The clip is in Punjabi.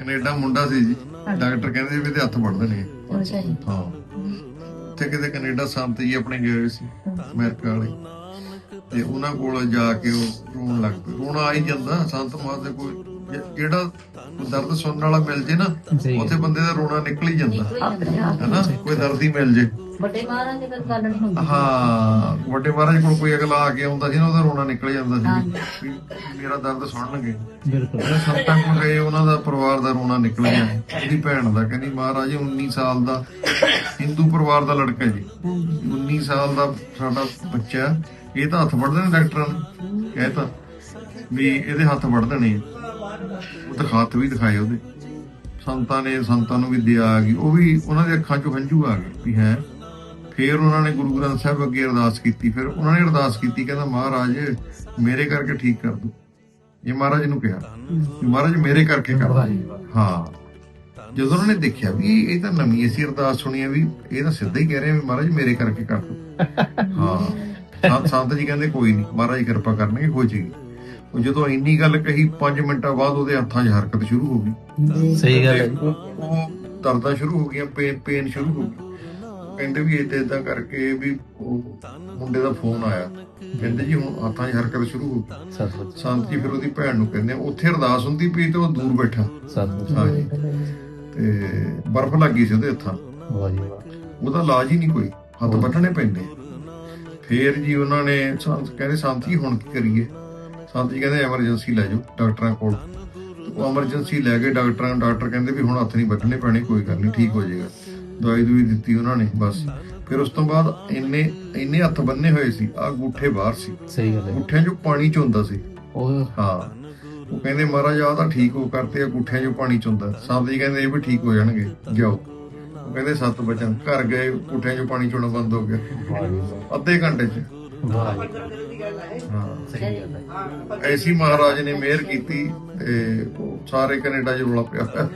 ਕੈਨੇਡਾ ਮੁੰਡਾ ਸੀ ਜੀ। ਡਾਕਟਰ ਕਹਿੰਦੇ ਵੀ ਇਹਦੇ ਹੱਥ ਵੱਢ ਦੇਣੇ ਆ। ਅੱਛਾ ਜੀ। ਹਾਂ। ਉੱਥੇ ਕਿਤੇ ਕੈਨੇਡਾ ਸੰਤ ਜੀ ਆਪਣੇ ਗਏ ਸੀ ਅਮਰੀਕਾ ਵਾਲੇ। ਤੇ ਉਹਨਾਂ ਕੋਲ ਜਾ ਕੇ ਉਹ ਰੋਣ ਲੱਗ ਪਏ। ਰੋਣਾ ਆ ਹੀ ਜਾਂਦਾ ਸੰਤ ਮਹਾਤ ਦੇ ਕੋਈ ਜਿਹੜਾ ਦਰਦ ਸੁਣਨ ਵਾਲਾ ਮਿਲ ਜੇ ਨਾ। ਉੱਥੇ ਬੰਦੇ ਦਾ ਰੋਣਾ ਨਿਕਲ ਹੀ ਜਾਂਦਾ। ਹੈਨਾ? ਕੋਈ ਦਰਦ ਹੀ ਮਿਲ ਜੇ। ਵੱਡੇ ਮਹਾਰਾਜ ਦੀ ਫਿਰ ਗੱਲ ਨਹੀਂ ਹੁੰਦੀ। ਹਾਂ ਵੱਡੇ ਮਹਾਰਾਜ ਕੋਲ ਕੋਈ ਅਗਲਾ ਆ ਕੇ ਆਉਂਦਾ ਸੀ ਨਾ ਉਹਦਾ ਰੋਣਾ ਨਿਕਲ ਜਾਂਦਾ ਸੀ ਵੀ ਮੇਰਾ ਦਰਦ ਸੁਣਨਗੇ। ਬਿਲਕੁਲ। ਜਿਹੜੇ ਸੰਤਾਂ ਕੋਲ ਗਏ ਉਹਨਾਂ ਦਾ ਪਰਿਵਾਰ ਦਾ ਰੋਣਾ ਨਿਕਲ ਗਿਆ। ਉਹਦੀ ਭੈਣ ਦਾ ਕਹਿੰਦੀ ਮਹਾਰਾਜ 19 ਸਾਲ ਦਾ ਹਿੰਦੂ ਪਰਿਵਾਰ ਦਾ ਲੜਕਾ ਜੀ। 19 ਸਾਲ ਦਾ ਸਾਡਾ ਬੱਚਾ ਇਹ ਤਾਂ ਹੱਥ ਵੱਢਦੇ ਨੇ ਡਾਕਟਰਾਂ ਨੇ। ਕਹਿਤਾ ਵੀ ਇਹਦੇ ਹੱਥ ਵੱਢ ਦੇਣੇ। ਉਹ ਤਾਂ ਹੱਥ ਵੀ ਦਿਖਾਏ ਉਹਦੇ। ਸੰਤਾਂ ਨੇ ਸੰਤਾਂ ਨੂੰ ਵੀ ਦਿਆ ਆ ਗਈ। ਉਹ ਵੀ ਉਹਨਾਂ ਦੇ ਅੱਖਾਂ 'ਚੋਂ ਹੰਝੂ ਆ ਗਏ ਵੀ ਹੈ। ਫਿਰ ਉਹਨਾਂ ਨੇ ਗੁਰੂ ਗ੍ਰੰਥ ਸਾਹਿਬ ਅੱਗੇ ਅਰਦਾਸ ਕੀਤੀ ਫਿਰ ਉਹਨਾਂ ਨੇ ਅਰਦਾਸ ਕੀਤੀ ਕਹਿੰਦਾ ਮਹਾਰਾਜ ਮੇਰੇ ਕਰਕੇ ਠੀਕ ਕਰ ਦੋ। ਇਹ ਮਹਾਰਾਜ ਨੂੰ ਕਿਹਾ ਮਹਾਰਾਜ ਮੇਰੇ ਕਰਕੇ ਕਰ ਦਿਓ। ਹਾਂ। ਜਦੋਂ ਉਹਨਾਂ ਨੇ ਦੇਖਿਆ ਵੀ ਇਹ ਤਾਂ ਨਵੀਂ ਅਸੀਂ ਅਰਦਾਸ ਸੁਣੀ ਆ ਵੀ ਇਹ ਤਾਂ ਸਿੱਧਾ ਹੀ ਕਹਿ ਰਹੇ ਆ ਵੀ ਮਹਾਰਾਜ ਮੇਰੇ ਕਰਕੇ ਕਰ ਦੋ। ਹਾਂ। ਸੰਤ ਸੰਤ ਜੀ ਕਹਿੰਦੇ ਕੋਈ ਨਹੀਂ ਮਹਾਰਾਜ ਕਿਰਪਾ ਕਰਨਗੇ ਹੋ ਜਾਏਗੀ ਉਹ ਜਦੋਂ ਇੰਨੀ ਗੱਲ ਕਹੀ 5 ਮਿੰਟਾਂ ਬਾਅਦ ਉਹਦੇ ਹੱਥਾਂ 'ਚ ਹਰਕਤ ਸ਼ੁਰੂ ਹੋ ਗਈ। ਸਹੀ ਗੱਲ ਹੈ। ਉਹ ਦਰਦਾਂ ਸ਼ੁਰੂ ਹੋ ਗਈਆਂ ਪੇਨ ਪੇਨ ਸ਼ੁਰੂ ਹੋ ਗਈ। ਕਹਿੰਦੇ ਵੀ ਇਦਾਂ ਇਦਾਂ ਕਰਕੇ ਵੀ ਉਹ ਮੁੰਡੇ ਦਾ ਫੋਨ ਆਇਆ। ਕਹਿੰਦੇ ਜੀ ਹੁਣ ਹੱਥਾਂ 'ਚ ਹਰਕਤ ਸ਼ੁਰੂ ਹੋ ਗਈ। ਸਤਿ ਜੀ ਫਿਰ ਉਹਦੀ ਭੈਣ ਨੂੰ ਕਹਿੰਦੇ ਉੱਥੇ ਅਰਦਾਸ ਹੁੰਦੀ ਪਈ ਤੇ ਉਹ ਦੂਰ ਬੈਠਾ। ਹਾਂਜੀ। ਤੇ ਬਰਫ਼ ਲੱਗੀ ਸੀ ਉਹਦੇ ਹੱਥਾਂ। ਵਾਹ ਜੀ ਵਾਹ। ਉਹਦਾ ਇਲਾਜ ਹੀ ਨਹੀਂ ਕੋਈ। ਹੱਥ ਵੱਢਣੇ ਪੈਂਦੇ। ਫੇਰ ਜੀ ਉਹਨਾਂ ਨੇ ਸੰਤ ਕਹਿੰਦੇ ਸੰਤ ਜੀ ਹੁਣ ਕੀ ਕਰੀਏ? ਸੰਤ ਜੀ ਕਹਿੰਦੇ ਐਮਰਜੈਂਸੀ ਲੈ ਜਾਓ ਡਾਕਟਰਾਂ ਕੋਲ। ਉਹ ਐਮਰਜੈਂਸੀ ਲੈ ਗਏ ਡਾਕਟਰਾਂ ਡਾਕਟਰ ਕਹਿੰਦੇ ਵੀ ਹੁਣ ਹੱਥ ਨਹੀਂ ਵੱਢਣੇ ਪੈਣੇ ਕੋਈ ਗੱਲ ਨਹੀਂ ਠੀਕ ਹੋ ਜਾਏਗਾ। ਦਵਾਈ ਦੂਈ ਦਿੱਤੀ ਉਹਨਾਂ ਨੇ ਬਸ। ਫਿਰ ਉਸ ਤੋਂ ਬਾਅਦ ਇੰਨੇ ਇੰਨੇ ਹੱਥ ਬੰਨੇ ਹੋਏ ਸੀ ਆ ਗੂਠੇ ਬਾਹਰ ਸੀ। ਸਹੀ ਗੱਲ ਹੈ। ਗੁੱਠਿਆਂ 'ਚੋਂ ਪਾਣੀ ਚੁੰਦਾ ਸੀ। ਉਹ ਹਾਂ। ਉਹ ਕਹਿੰਦੇ ਮਹਾਰਾਜ ਆ ਤਾਂ ਠੀਕ ਹੋ ਕਰਤੇ ਆ ਗੁੱਠਿਆਂ 'ਚੋਂ ਪਾਣੀ ਚੁੰਦਾ। ਜੀ ਕਹਿੰਦੇ ਇਹ ਵੀ ਠੀਕ ਹੋ ਜਾਣਗੇ ਜਾਓ। ਉਹ ਕਹਿੰਦੇ ਸੱਤ ਬਚਨ ਘਰ ਗਏ ਗੁੱਠਿਆਂ 'ਚੋਂ ਪਾਣੀ ਚੋਣਾ ਬੰਦ ਹੋ ਗਿਆ ਅੱਧੇ ਘੰਟੇ 'ਚ। ਐਸੀ ਮਹਾਰਾਜ ਨੇ ਮਿਹਰ ਕੀਤੀ ਤੇ ਸਾਰੇ ਕੈਨੇਡਾ 'ਚ ਰੋਲਾ ਪਿਆ।